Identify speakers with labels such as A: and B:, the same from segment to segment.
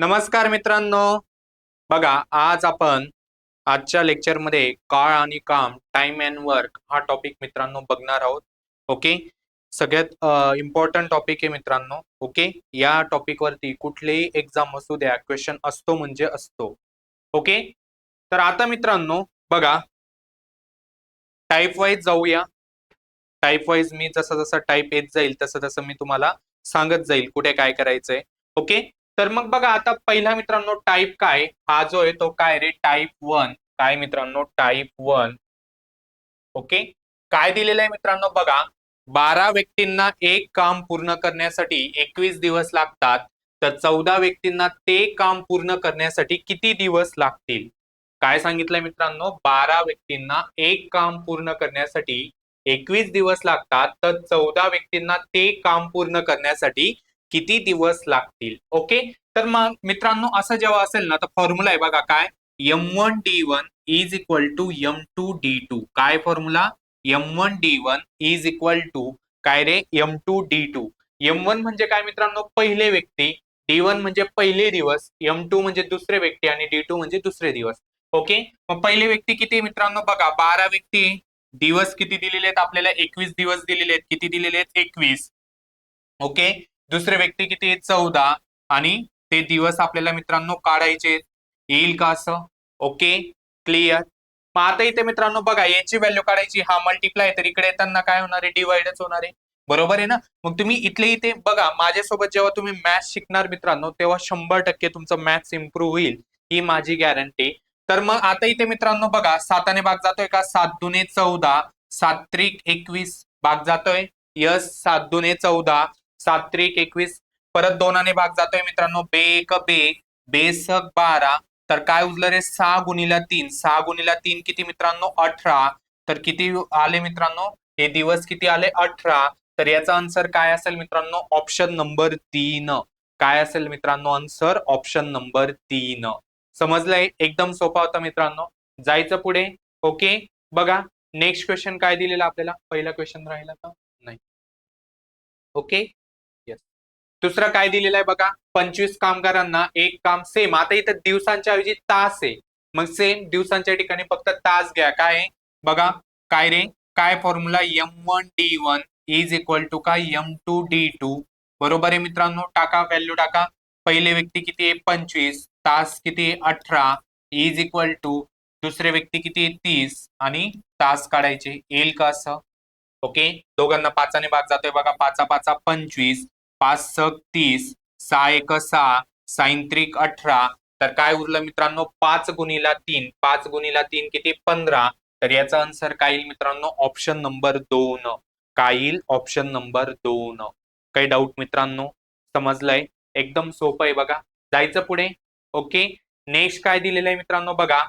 A: नमस्कार मित्रांनो. बघा आज आपण आजच्या लेक्चरमध्ये काळ आणि काम टाइम अँड वर्क हा टॉपिक मित्रांनो बघणार आहोत. ओके सगळ्यात इम्पॉर्टंट टॉपिक आहे मित्रांनो. ओके या टॉपिक वरती कुठलेही एक्झाम असू द्या क्वेश्चन असतो म्हणजे असतो. ओके तर आता मित्रांनो बघा. टाईप वाईज जाऊया. टाईप वाईज मी जसं जसं टाईप येत जाईल तसं तसं मी तुम्हाला सांगत जाईल कुठे काय करायचंय. ओके तर मग बघा आता पहिला मित्रांनो टाईप काय? हा जो आहे तो काय रे? टाईप वन काय मित्रांनो? टाईप वन ओके काय दिलेलं आहे मित्रांनो बघा? बारा व्यक्तींना एक काम पूर्ण करण्यासाठी एकवीस दिवस लागतात. तर चौदा व्यक्तींना ते काम पूर्ण करण्यासाठी किती दिवस लागतील? काय सांगितलंय मित्रांनो? बारा व्यक्तींना एक काम पूर्ण करण्यासाठी एकवीस दिवस लागतात. तर चौदा व्यक्तींना ते काम पूर्ण करण्यासाठी किती दिवस लागतील? ओके तर मग मित्रांनो असं जेव्हा असेल ना तर फॉर्म्युला आहे बघा काय? M one D one is equal to M two D two काय formula M one D one is equal to काय रे? M two D two M one म्हणजे काय मित्रांनो? पहिले व्यक्ती. डी वन म्हणजे पहिले दिवस. एम टू म्हणजे दुसरे व्यक्ती आणि डी टू म्हणजे दुसरे दिवस. ओके मग पहिले व्यक्ती किती मित्रांनो? बघा बारा व्यक्ती दिवस किती दिलेले आहेत? आपल्याला एकवीस दिवस दिलेले आहेत. किती दिलेले आहेत? एकवीस. ओके दुसरे व्यक्ती किती आहेत? चौदा. आणि ते दिवस आपल्याला मित्रांनो काढायचे येईल का असं? ओके क्लिअर मग आता इथे मित्रांनो बघा याची व्हॅल्यू काढायची हा मल्टिप्लाय तर इकडे येताना काय होणार आहे? डिवाइडच होणार आहे. बरोबर आहे ना? मग तुम्ही इथले इथे बघा माझ्यासोबत जेव्हा तुम्ही मॅथ्स शिकणार मित्रांनो तेव्हा शंभर टक्के तुमचं मॅथ्स इम्प्रूव्ह होईल. ही माझी गॅरंटी तर मग आता इथे मित्रांनो बघा साताने भाग जातोय का? सात दुने चौदा. सात त्रिक एकवीस. भाग जातोय? यस सात दुने चौदा. सात त्रिक एकवीस. परत दोनाने भाग जातोय मित्रांनो. बे एक बे. बेसक बारा. तर काय उरलं रे? सहा गुणीला तीन. सहा गुणीला तीन किती मित्रांनो? अठरा. तर किती आले मित्रांनो? हे दिवस किती आले? अठरा. तर याचा आन्सर काय असेल मित्रांनो? ऑप्शन नंबर तीन. काय असेल मित्रांनो? आन्सर ऑप्शन नंबर तीन. समजलंय? एकदम सोपा होता मित्रांनो. जायचं पुढे. ओके बघा. नेक्स्ट क्वेश्चन काय दिलेला आपल्याला? पहिला क्वेश्चन राहिला का नाही. ओके दुसरं काय दिलेलं आहे बघा? पंचवीस कामगारांना एक काम सेम आता इथं दिवसांच्या ऐवजी तास आहे. मग सेम दिवसांच्या ठिकाणी फक्त तास घ्या. काय बघा काय रे? काय formula M one D one is equal to काय? एम टू डी टू बरोबर आहे मित्रांनो? टाका व्हॅल्यू टाका. पहिले व्यक्ती किती आहे? पंचवीस. तास किती अठरा. इज इक्वल टू दुसरे व्यक्ती किती आहे? तीस. आणि तास काढायचे. येईल का असं? ओके दोघांना पाचाने भाग जातोय बघा. पाचा पाचा पंचवीस. पाच सक तीस सहा एक सहा सायंत्रिक अठरा. तर काय उरलं मित्रांनो? पाच गुणीला तीन. पाच गुणीला तीन किती? पंधरा. तर याचा आन्सर काय येईल मित्रांनो? ऑप्शन नंबर दोन. काय येईल? ऑप्शन नंबर दोन. काही डाऊट मित्रांनो? समजलंय? एकदम सोपं आहे बघा. जायचं पुढे? ओके नेक्स्ट काय दिलेलं आहे मित्रांनो? बघा.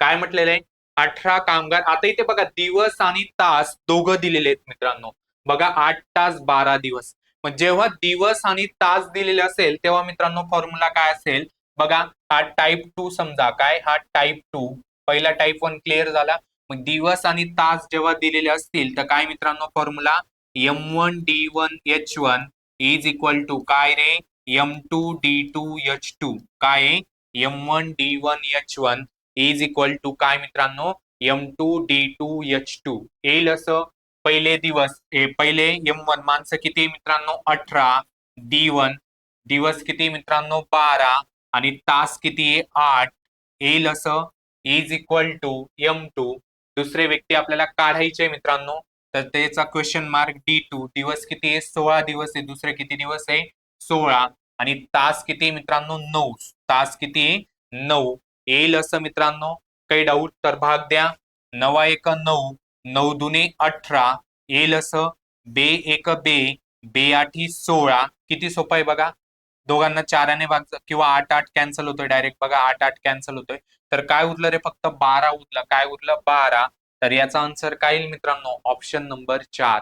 A: काय म्हटलेलं आहे? अठरा कामगार. आता इथे बघा दिवस आणि तास दोघं दिलेले आहेत मित्रांनो. बघा आठ तास बारा दिवस. जेव्हा दिवस आणि तास दिलेले असेल तेव्हा मित्रांनो फॉर्म्युला काय असेल? बघा हा टाईप टू समजा काय? हा टाईप टू पहिला टाईप वन क्लिअर झाला. मग दिवस आणि तास जेव्हा दिलेले असतील तर काय मित्रांनो formula M one D one H one is equal to काय रे? M two D two H two काय M one D one H one is equal to काय मित्रांनो? M two D two H two येईल असं? पहिले दिवस ए, पहिले M one माणसं किती मित्रांनो? अठरा. डी वन दिवस किती मित्रांनो? बारा. आणि तास किती आहे? आठ. येईल असं is equal to M two दुसरे व्यक्ती आपल्याला काढायचे मित्रांनो तर त्याचा क्वेश्चन मार्क डी टू दिवस किती आहे? सोळा दिवस आहे. दुसरे किती दिवस आहे? सोळा. आणि तास किती मित्रांनो? नऊ. तास किती आहे? नऊ. येईल असं मित्रांनो? काही डाऊट तर भाग द्या. नवा एक नऊ. नऊ दुने अठरा एलस बे एक बे बे आठी सोळा. किती सोपं आहे बघा? दोघांना चाराने भाग किंवा आठ आठ कॅन्सल होतोय डायरेक्ट बघा आठ आठ कॅन्सल होतोय. तर काय उरलं रे फक्त? बारा उरलं. काय उरलं? बारा. तर याचा आन्सर काय येईल मित्रांनो? ऑप्शन नंबर चार.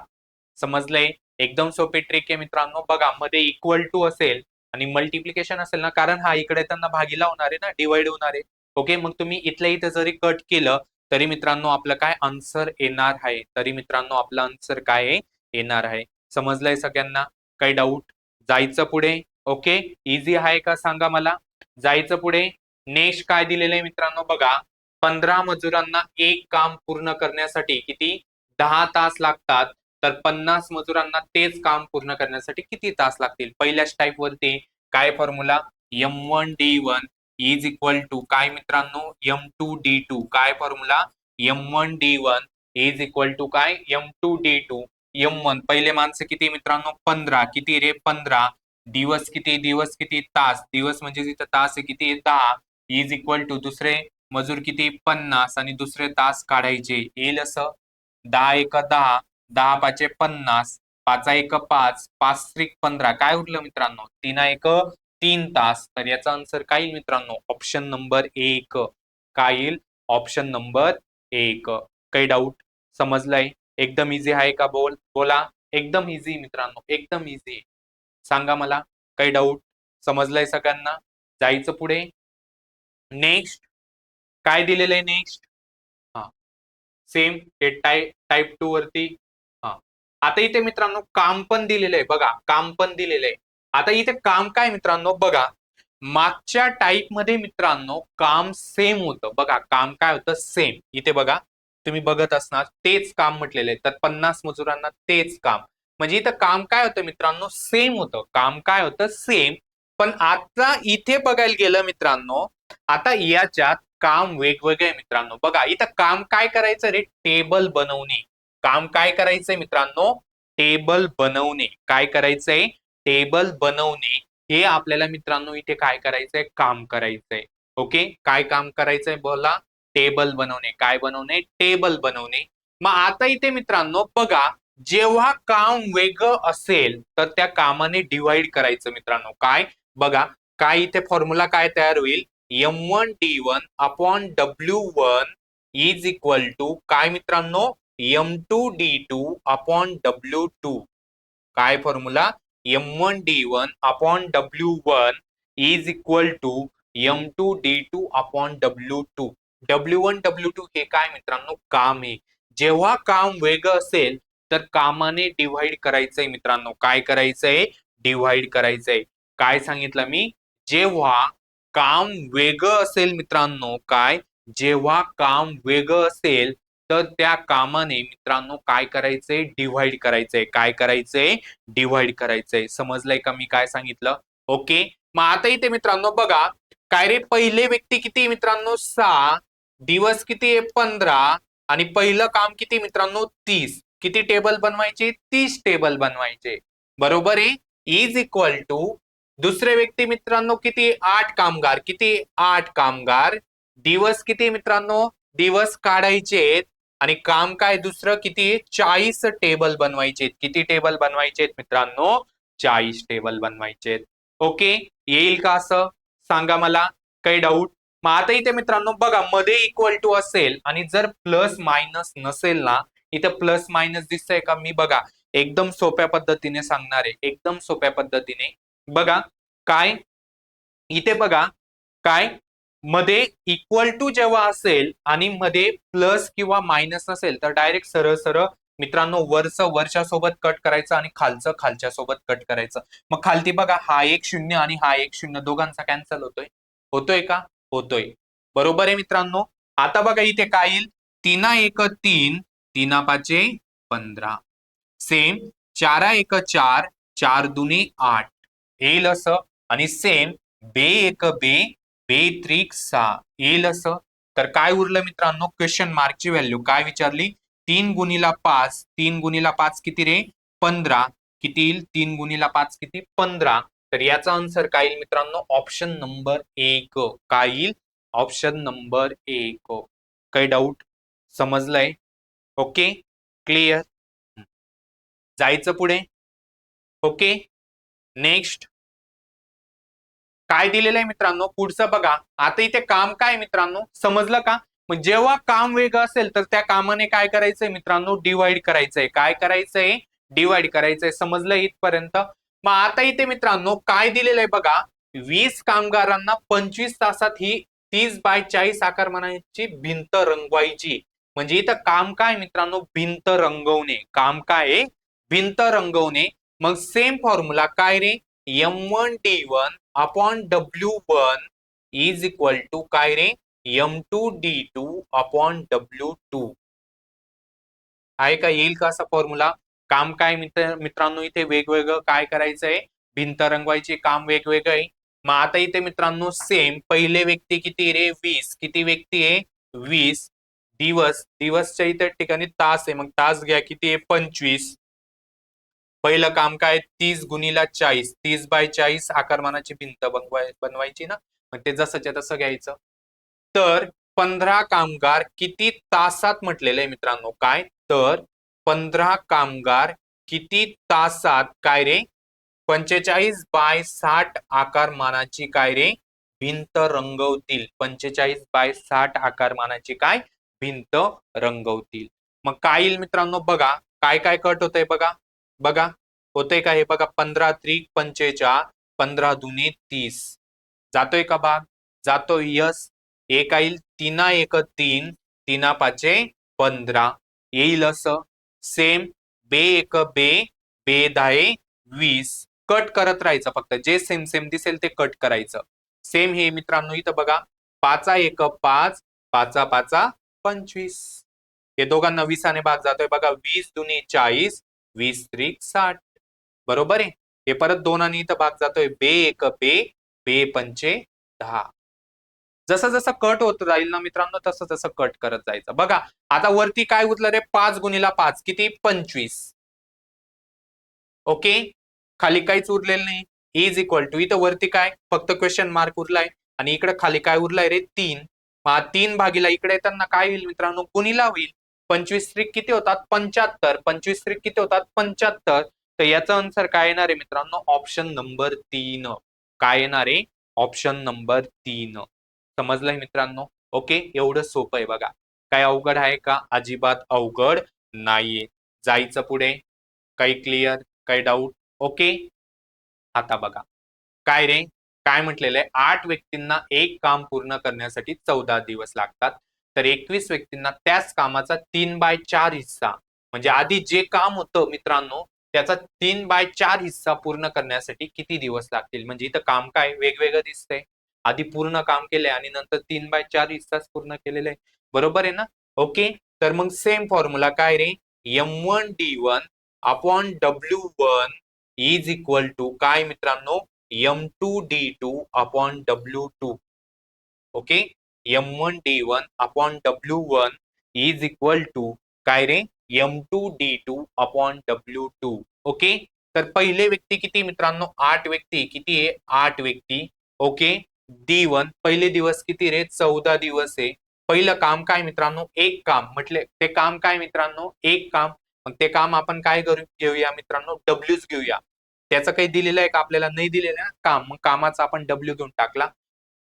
A: समजलंय? एकदम सोपी ट्रिक आहे मित्रांनो. बघा मध्ये इक्वल टू असेल आणि मल्टिप्लिकेशन असेल ना कारण हा इकडे त्यांना भागीला होणार आहे ना डिवाइड होणार आहे. ओके मग तुम्ही इथल्या इथे जरी कट केलं तरी मित्रांनो आपलं काय आन्सर येणार आहे? तरी मित्रांनो आपलं आन्सर काय येणार आहे. समजलंय सगळ्यांना? काही डाऊट जायचं पुढे? ओके इझी आहे का सांगा मला? जायचं पुढे? नेक्स्ट काय दिलेलं आहे मित्रांनो? बघा पंधरा मजुरांना एक काम पूर्ण करण्यासाठी किती? दहा तास लागतात. तर पन्नास मजुरांना तेच काम पूर्ण करण्यासाठी किती तास लागतील? पहिल्याच टाईप वरती. काय formula M one D one is equal to काय मित्रांनो? एम टू डी टू काय formula M one D one is equal to काय? M two D two M one पहिले माणसं किती मित्रांनो? पंधरा. किती रे? पंधरा. दिवस किती? दिवस किती? तास. दिवस म्हणजे तिथं तास आहे किती? दहा. इज इक्वल टू दुसरे? मजूर किती? पन्नास. आणि दुसरे तास काढायचे. येईल असं? दहा एक दहा. दहा पाचे पन्नास. पाचा एक पाच. पाच त्रिक पंधरा. काय उरलं मित्रांनो? तीन एक तीन तास. तर याचा आन्सर काय येईल मित्रांनो? ऑप्शन नंबर एक. काय येईल? ऑप्शन नंबर एक. काही डाऊट समजलंय? एकदम इझी आहे का बोल? बोला. एकदम इझी मित्रांनो. एकदम इझी सांगा मला. काही डाऊट समजलंय सगळ्यांना? जायचं पुढे. नेक्स्ट काय दिलेलं आहे नेक्स्ट हा. सेम हे टाईप टाईप टू वरती. हा. आता इथे मित्रांनो काम पण दिलेलं आहे. बघा. काम पण दिलेलं आहे. आता इथे काम काय मित्रांनो? बघा मागच्या टाईपमध्ये मित्रांनो काम सेम होतं. बघा काम काय होतं? सेम इथे बघा तुम्ही बघत असणार तेच काम म्हटलेलं आहे. तर पन्नास मजुरांना तेच काम. म्हणजे इथं काम काय होतं मित्रांनो? सेम होतं. काम काय होतं? सेम पण आता इथे बघायला गेलं मित्रांनो आता याच्यात काम वेगवेगळे आहे मित्रांनो. बघा इथं काम काय करायचं रे? टेबल बनवणे. काम काय करायचंय मित्रांनो? टेबल बनवणे. काय करायचंय? टेबल बनवणे हे आपल्याला मित्रांनो इथे काय करायचंय? काम करायचंय. ओके? काय काम करायचंय? बोला. टेबल बनवणे. काय बनवणे? टेबल बनवणे. मग आता इथे मित्रांनो बघा जेव्हा काम वेगळं असेल तर त्या कामाने डिवाइड करायचं मित्रांनो. काय? बघा काय इथे फॉर्म्युला काय तयार होईल? M one D one upon W one is equal to काय मित्रांनो? M two D two upon W two काय formula M one D one upon W one is equal to M two D two upon W two W one W two हे काय मित्रांनो? काम आहे. जेव्हा काम वेग असेल तर कामाने डिव्हाइड करायचंय मित्रांनो. काय करायचंय? डिव्हाइड करायचंय. काय सांगितलं मी? जेव्हा काम वेग असेल मित्रांनो काय? जेव्हा काम वेग असेल तर त्या कामाने मित्रांनो काय करायचंय डिव्हाइड करायचंय काय करायचंय डिव्हाइड करायचंय समजलंय का मी काय सांगितलं? ओके. मग आता इथे मित्रांनो बघा. काय रे? पहिले व्यक्ती किती मित्रांनो? सहा. दिवस किती आहे? पंधरा. आणि पहिलं काम किती मित्रांनो? तीस. किती टेबल बनवायचे? तीस टेबल बनवायचे. बरोबर आहे? इज इक्वल टू दुसरे व्यक्ती मित्रांनो किती आठ कामगार. किती आठ कामगार. दिवस किती मित्रांनो? दिवस काढायचे आणि काम काय दुसरं? किती? चाळीस टेबल बनवायचे किती टेबल बनवायचे मित्रांनो? चाळीस टेबल बनवायचे ओके? येईल का असं? सांगा मला. काही डाऊट मग आता इथे मित्रांनो बघा मध्ये इक्वल टू असेल आणि जर प्लस मायनस नसेल ना इथे प्लस मायनस दिसतंय का? मी बघा एकदम सोप्या पद्धतीने सांगणार आहे. एकदम सोप्या पद्धतीने. बघा काय? इथे बघा काय? मध्ये इक्वल टू जेव्हा असेल आणि मध्ये प्लस किंवा मायनस असेल तर डायरेक्ट सरळ सरळ मित्रांनो वरचं वरच्या सोबत कट करायचं आणि खालचं खालच्या सोबत कट करायचं. मग खालती बघा हा एक शून्य आणि हा एक शून्य दोघांचा कॅन्सल होतोय. होतोय का? होतोय. बरोबर आहे मित्रांनो? आता बघा इथे काय येईल? तीना एक तीन तीना पाचे पंधरा. सेम चारा एक चार चार दुने आठ. येईल असं. आणि सेम बे एक बे बेत्रिक सा सहा येईल असं? तर काय उरलं मित्रांनो? क्वेश्चन मार्कची व्हॅल्यू काय विचारली? तीन गुणीला पाच. तीन गुणीला पाच किती रे? पंधरा. किती येईल? तीन गुणीला पाच किती? पंधरा. तर याचा आन्सर काय येईल मित्रांनो? ऑप्शन नंबर एक. काय येईल? ऑप्शन नंबर एक. काही डाऊट समजलंय? ओके क्लिअर जायचं पुढे? ओके नेक्स्ट काय दिलेलं आहे मित्रांनो? पुढचं बघा. आता इथे काम काय मित्रांनो? समजलं का? मग जेव्हा काम वेगळं असेल तर त्या कामाने काय करायचंय मित्रांनो? डिवाइड करायचंय. काय करायचंय? डिवाइड करायचंय. समजलं इथपर्यंत? मग आता इथे मित्रांनो काय दिलेलं आहे बघा? वीस कामगारांना पंचवीस तासात ही तीस बाय चाळीस आकारमानाची भिंत रंगवायची. म्हणजे इथं काम काय मित्रांनो? भिंत रंगवणे. काम काय भिंत रंगवणे. मग सेम फॉर्म्युला काय रे? M one D one upon W one is equal to काय रे? M two D two upon W two. आहे का? येईल का असा फॉर्म्युला काम काय मित्र मित्रांनो इथे वेगवेगळं काय करायचंय? भिंत रंगवायचे काम वेगवेगळं. आहे मग आता इथे मित्रांनो सेम पहिले व्यक्ती किती रे? वीस. किती व्यक्ती आहे? वीस. दिवस. दिवसच्या इथे ठिकाणी तास आहे. मग तास घ्या. किती आहे? पंचवीस. पहिलं काम काय? तीस गुणीला चाळीस. तीस बाय चाळीस आकारमानाची भिंत बनवाय बनवायची ना? मग ते जसंच्या तसं घ्यायचं. तर पंधरा कामगार किती तासात म्हटलेलं आहे मित्रांनो? काय? तर पंधरा कामगार किती तासात काय रे? पंचेचाळीस बाय साठ आकारमानाची काय रे? भिंत रंगवतील. पंचेचाळीस बाय साठ आकारमानाची काय? भिंत रंगवतील. मग काय येईल मित्रांनो? बघा. काय काय कट होतंय बघा. बघा होतंय का हे? बघा पंधरा त्रिक पंचेचाळ पंधरा दुने तीस. जातोय का भाग जातोय यस. एक येईल तिना एक तीन तिना पाचे पंधरा. येईल असं. सेम बे एक बे बे दहा वीस. कट करत राहायचं फक्त. जे सेम सेम दिसेल ते कट करायचं. सेम हे मित्रांनो इथं बघा. पाचा एक पाच पाचा पाचा पंचवीस. हे दोघांना वीसाने भाग जातोय. बघा वीस दुने चाळीस वीस त्रिक साठ. बरोबर आहे? हे परत दोनाने इथं भाग जातोय. बे एक बे बे पंचे दहा. जसं जसं कट होत राहील ना मित्रांनो तसं तसं कट करत जायचं. बघा आता वरती काय उरलं रे? पाच गुणीला पाच. किती? पंचवीस. ओके? खाली काहीच उरलेलं नाही. इज इक्वल टू इथं वरती काय? फक्त क्वेश्चन मार्क उरलाय. आणि इकडे खाली काय उरलाय रे? तीन. मग तीन भागीला इकडे येताना काय होईल मित्रांनो? गुणीला होईल. पंचवीस त्रिक किती होतात? पंच्याहत्तर. पंचवीस त्रिक किती होतात? पंच्याहत्तर. तर याचा आन्सर काय येणार आहे मित्रांनो? ऑप्शन नंबर तीन. काय येणार आहे? ऑप्शन नंबर तीन. समजलंय मित्रांनो? ओके एवढं सोपं आहे बघा. काय अवघड आहे का? अजिबात अवघड नाहीये. जायचं पुढे. काही क्लिअर काही डाऊट ओके आता बघा. काय रे? काय म्हटलेलं आहे? आठ व्यक्तींना एक काम पूर्ण करण्यासाठी चौदा दिवस लागतात. तर एकवीस व्यक्तींना त्याच कामाचा तीन बाय चार हिस्सा. म्हणजे आधी जे काम होतं मित्रांनो त्याचा तीन बाय चार हिस्सा पूर्ण करण्यासाठी किती दिवस लागतील? म्हणजे इथं काम काय वेगवेगळं दिसतंय. आधी पूर्ण काम केलंय आणि नंतर तीन बाय चार हिस्साच पूर्ण केलेले आहे. बरोबर आहे ना? ओके? तर मग सेम फॉर्म्युला काय रे? M one D one upon W one is equal to काय मित्रांनो? M two D two upon W two okay? M one D one upon W one is equal to काय रे? M two D two upon W two okay तर पहिले व्यक्ती किती मित्रांनो? आठ व्यक्ती. किती आहे? आठ व्यक्ती. ओके डी वन पहिले दिवस किती रे? चौदा दिवस आहे. पहिलं काम काय मित्रांनो? एक काम. म्हटले ते काम काय मित्रांनो? एक काम. मग ते काम आपण काय करू? घेऊया मित्रांनो? डब्ल्यूच घेऊया. त्याचं काही दिलेलं आहे का? आपल्याला नाही दिलेलं ना? काम. मग कामाचा आपण डब्ल्यू घेऊन टाकला.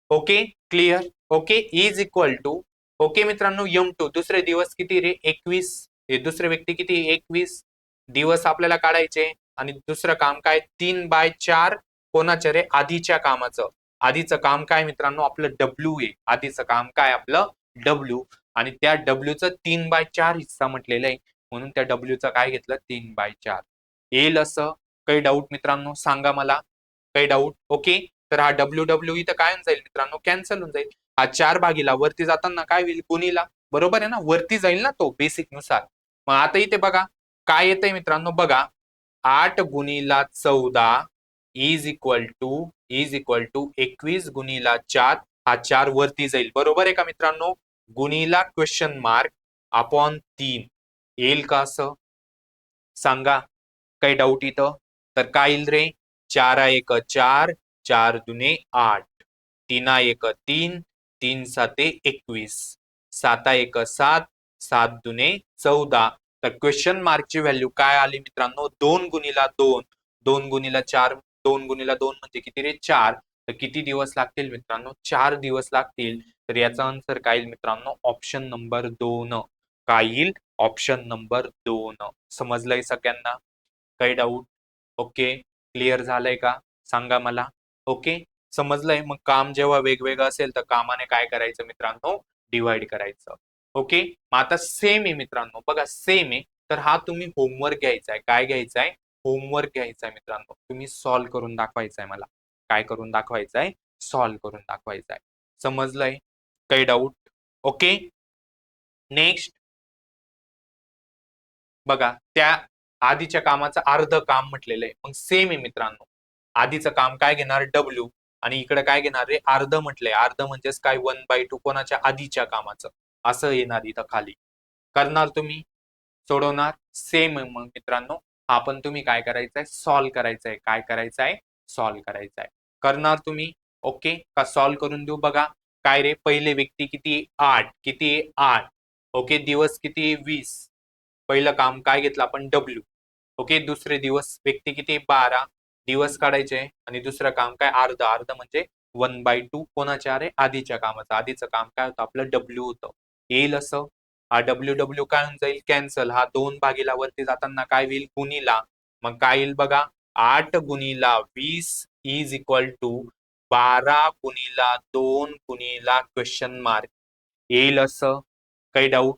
A: Okay clear okay is equal to okay मित्रांनो यम टू दुसरे दिवस किती रे? एकवीस. दुसरे व्यक्ती किती? एकवीस. दिवस आपल्याला काढायचे. आणि दुसरं काम काय? तीन बाय चार कोणाच्या रे? आधीच्या कामाचं. आधीचं काम काय मित्रांनो? आपलं डब्ल्यू आहे आधीचं काम काय? आपलं डब्ल्यू आणि त्या डब्ल्यूचं तीन बाय चार हिस्सा म्हटलेलं आहे. म्हणून त्या डब्ल्यूचं काय घेतलं? तीन बाय चार. येईल असं. काही डाऊट मित्रांनो? सांगा मला. काही डाऊट ओके? तर हा डब्ल्यू डब्ल्यू इथं काय होऊन जाईल मित्रांनो? कॅन्सल होऊन जाईल. हा चार भागीला वरती जाताना काय होईल गुणीला बरोबर आहे ना? वरती जाईल ना तो बेसिकनुसार. मग आता इथे बघा काय येतंय मित्रांनो? बघा आठ गुणीला चौदा is equal to is equal to एकवीस गुणीला चार हा चार वरती जाईल. बरोबर आहे का मित्रांनो? गुणीला क्वेश्चन मार्क अपॉन तीन. येईल का असं? सांगा. काही डाऊट इथं? तर काय येईल रे? चार एक चार चार दुने आठ. तीना एक तीन तीन साते एकवीस. साता एक सात सात दुने चौदा. तर क्वेश्चन मार्कची व्हॅल्यू काय आली मित्रांनो? दोन गुणीला दोन. दोन गुणीला चार दोन गुणीला दोन म्हणजे किती रे? चार. तर किती दिवस लागतील मित्रांनो? चार दिवस लागतील. तर याचा आन्सर काय येईल मित्रांनो? ऑप्शन नंबर दोन. काय येईल? ऑप्शन नंबर दोन. समजलंय सगळ्यांना? काही डाऊट ओके क्लिअर झालंय का? सांगा मला. ओके समजलंय. मग काम जेव्हा वेगवेगळं असेल तर कामाने काय करायचं मित्रांनो? डिवाइड करायचं. ओके मग आता सेम आहे मित्रांनो. बघा सेम आहे. तर हा तुम्ही होमवर्क घ्यायचा आहे काय घ्यायचा आहे होमवर्क घ्यायचा आहे मित्रांनो. तुम्ही सॉल्व्ह करून दाखवायचा आहे मला. काय करून दाखवायचं आहे सॉल्व्ह करून दाखवायचं आहे समजलंय? काही डाऊट ओके नेक्स्ट बघा त्या आधीच्या कामाचं अर्ध काम म्हटलेलं आहे. मग सेम आहे मित्रांनो. आधीचं काम काय घेणार? डब्ल्यू आणि इकडे काय घेणार रे अर्ध म्हटलंय. अर्ध म्हणजेच काय? वन बाय टू कोणाच्या आधीच्या कामाचं. असं येणार इथं खाली. करणार तुम्ही? सोडवणार? सेम मग मित्रांनो. हा पण तुम्ही काय करायचंय? सॉल्व्ह करायचंय. काय करायचं आहे सॉल्व्ह आहे करणार तुम्ही? ओके का सॉल्व्ह करून देऊ बघा. काय रे? पहिले व्यक्ती किती? आठ. किती? आठ. ओके दिवस किती? वीस. पहिलं काम काय घेतलं आपण? डब्ल्यू ओके दुसरे दिवस व्यक्ती किती? बारा. दिवस काढायचे आणि दुसरं काम काय? अर्ध अर्ध म्हणजे वन बाय टू कोणाच्या अरे आधीच्या कामाचं. आधीचं काम काय होतं? आपलं डब्ल्यू होतं. येईल असं. हा डब्ल्यू डब्ल्यू काय होऊन जाईल? कॅन्सल हा दोन भागीला वरती जाताना काय होईल? गुणीला. मग काय येईल बघा? आठ गुणीला वीस इज इक्वल टू बारा गुणीला दोन गुणीला क्वेश्चन मार्क येईल असं. काही डाऊट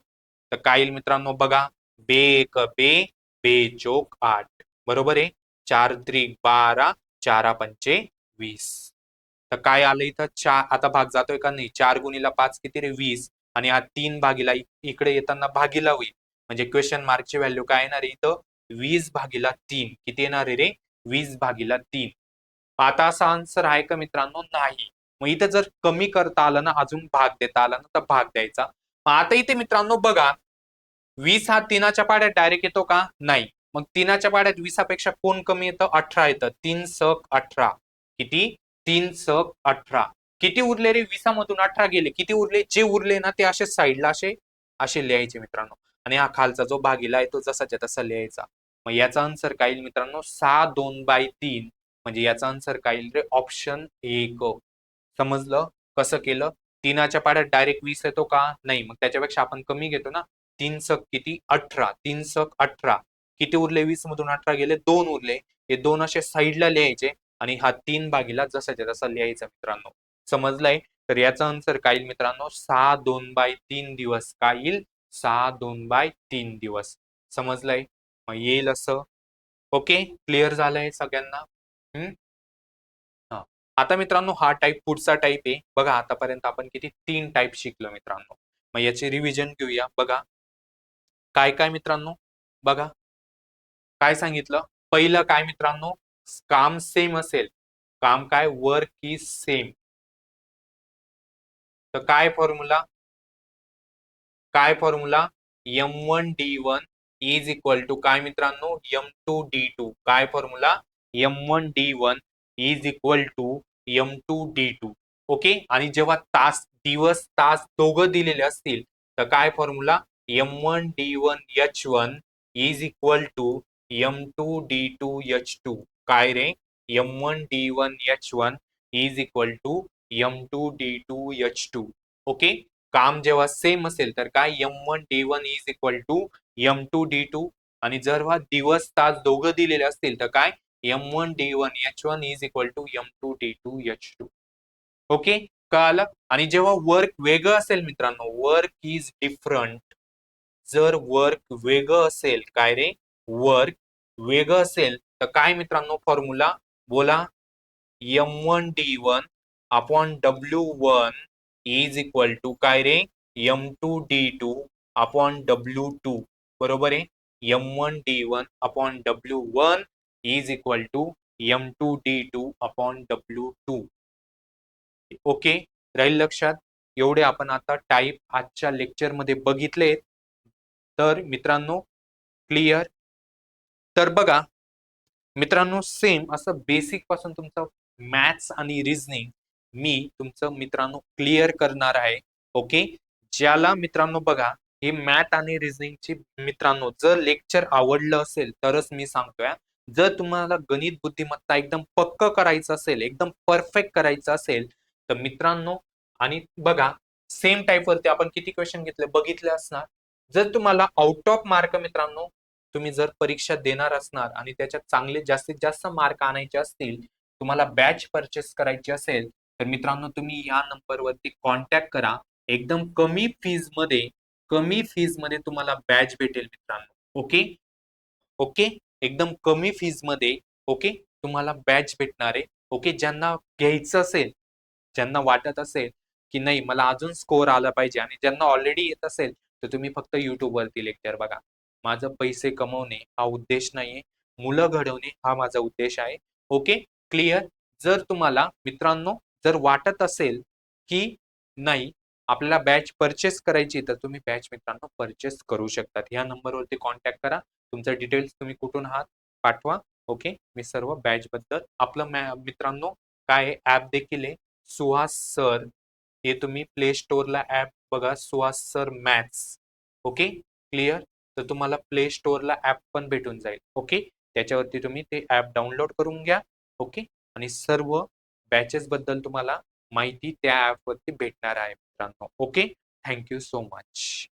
A: तर काय येईल मित्रांनो? बघा. बे एक बे बे चोक आठ. बरोबर आहे? चार त्रिक बारा चारा पंचे वीस. तर काय आलं इथं? चार आता भाग जातोय का नाही? चार गुणीला पाच किती रे? वीस. आणि हा तीन भागीला इकडे येताना भागीला होईल. म्हणजे क्वेश्चन मार्कची व्हॅल्यू काय येणार आहे इथं? वीस भागीला तीन. किती येणार आहे रे? वीस भागीला तीन. आता असा आन्सर आहे का मित्रांनो? नाही. मग इथं जर कमी करता आलं ना अजून भाग देता आला ना तर भाग द्यायचा. आता इथे मित्रांनो बघा. वीस हा तीनाच्या पाड्यात डायरेक्ट येतो का? नाही. मग तीनाच्या पाड्यात वीसापेक्षा कोण कमी येतं? अठरा येतं. तीन सक अठरा. किती? तीन सक अठरा. किती उरले रे? विसामधून अठरा गेले. किती उरले? जे उरले ना ते असे साईडला असे असे लिहायचे मित्रांनो. आणि हा खालचा जो भागीला आहे तो जसाच्या तसा लिहायचा. मग याचा आन्सर काय येईल मित्रांनो? सहा दोन बाय तीन. म्हणजे याचा आन्सर काय येईल रे? ऑप्शन एक. समजलं? कसं केलं? तीनाच्या पाड्यात डायरेक्ट वीस येतो का? नाही. मग त्याच्यापेक्षा आपण कमी घेतो ना? तीन सक किती? अठरा. तीन सक अठरा. किती उरले? वीस मधून अठरा गेले दोन उरले. हे दोन असे साईडला लिहायचे आणि हा तीन भागीला जसाच्या तसा लिहायचा मित्रांनो. समजलाय? तर याचा आन्सर काय येईल मित्रांनो? सहा दोन बाय तीन दिवस काय येईल? सहा दोन बाय तीन दिवस. समजलंय? मग येईल असं. ओके? क्लिअर झालंय सगळ्यांना? हम्म? आता मित्रांनो हा टाईप पुढचा टाईप आहे. बघा आतापर्यंत आपण किती? तीन टाईप शिकलो मित्रांनो. मग याचे रिव्हिजन घेऊया. बघा. काय काय मित्रांनो? बघा. काय सांगितलं? पहिलं काय मित्रांनो? काम सेम असेल. काम काय? वर्क इज सेम तर काय फॉर्म्युला काय formula M one D one is equal to काय मित्रांनो? एम टू डी टू काय formula M one D one is equal to M two D two okay आणि जेव्हा तास दिवस तास दोघं दिलेले असतील तर काय formula M one D one H one is equal to M two D two H two काय रे M one D one H one is equal to M two D two H two okay काम जेव्हा same असेल तर काय? M one D one is equal to M two D two आणि जर दिवस तास दोघं दिलेले असतील तर काय? M one D one H one is equal to M two D two H two okay कळालं? आणि जेव्हा वर्क वेगळं असेल मित्रांनो वर्क इज डिफरंट जर वर्क वेगळं असेल काय रे? वर्क वेगळं असेल तर काय मित्रांनो फॉर्म्युला बोला. M one D one upon W one is equal to काय रे? M two D two upon W two बरोबर आहे? M one D one upon W one is equal to M two D two upon W two okay राहील लक्षात? एवढे आपण आता type आजच्या लेक्चरमध्ये बघितले तर मित्रांनो क्लिअर तर बघा मित्रांनो सेम असं बेसिकपासून तुमचं मॅथ्स आणि रिझनिंग मी तुमचं मित्रांनो क्लिअर करणार आहे ओके ज्याला मित्रांनो बघा हे मॅथ आणि रिझनिंगची मित्रांनो जर लेक्चर आवडलं असेल तरच मी सांगतोय जर तुम्हाला गणित बुद्धिमत्ता एकदम पक्क करायचं असेल एकदम परफेक्ट करायचं असेल तर मित्रांनो आणि बघा सेम टाईप वरती आपण किती क्वेश्चन घेतले बघितले असणार? जर तुम्हाला आउट ऑफ मार्क मित्रांनो तुम्ही जर परीक्षा देणार असणार आणि त्याच्यात चांगले जास्तीत जास्त मार्क आणायचे असतील तुम्हाला बॅच परचेस करायची असेल तर मित्रांनो तुम्ही या नंबरवरती कॉन्टॅक्ट करा. एकदम कमी फीजमध्ये कमी फीजमध्ये तुम्हाला बॅच भेटेल मित्रांनो. ओके? ओके? एकदम कमी फीजमध्ये ओके? तुम्हाला बॅच भेटणार आहे. ओके? ज्यांना घ्यायचं असेल ज्यांना वाटत असेल की नाही मला अजून स्कोअर आला पाहिजे आणि ज्यांना ऑलरेडी येत असेल तर तुम्ही फक्त युट्यूबवरती लेक्चर बघा. माझं पैसे कमवणे हा उद्देश नाहीये. मुलं घडवणे हा माझा उद्देश आहे. ओके? क्लिअर? जर तुम्हाला मित्रांनो जर वाटत असेल की नाही आपल्याला बॅच परचेस करायची तर तुम्ही बॅच मित्रांनो परचेस करू शकतात. ह्या नंबरवरती कॉन्टॅक्ट करा. तुमचा डिटेल्स तुम्ही कुठून आहात पाठवा. ओके? मी सर्व बॅच बद्दल आपलं मित्रांनो काय ऍप देखील आहे. सुहास सर हे तुम्ही प्ले स्टोअरला ऍप बघा Suhas sir maths. Okay? Clear? तर तुम्हाला प्ले स्टोअरला ऍप पण भेटून जाईल. ओके त्याच्यावरती तुम्ही ते ऍप डाउनलोड करून घ्या. ओके आणि सर्व बॅचेस बद्दल तुम्हाला माहिती त्या ॲपवरती भेटणार आहे मित्रांनो. Okay thank you so much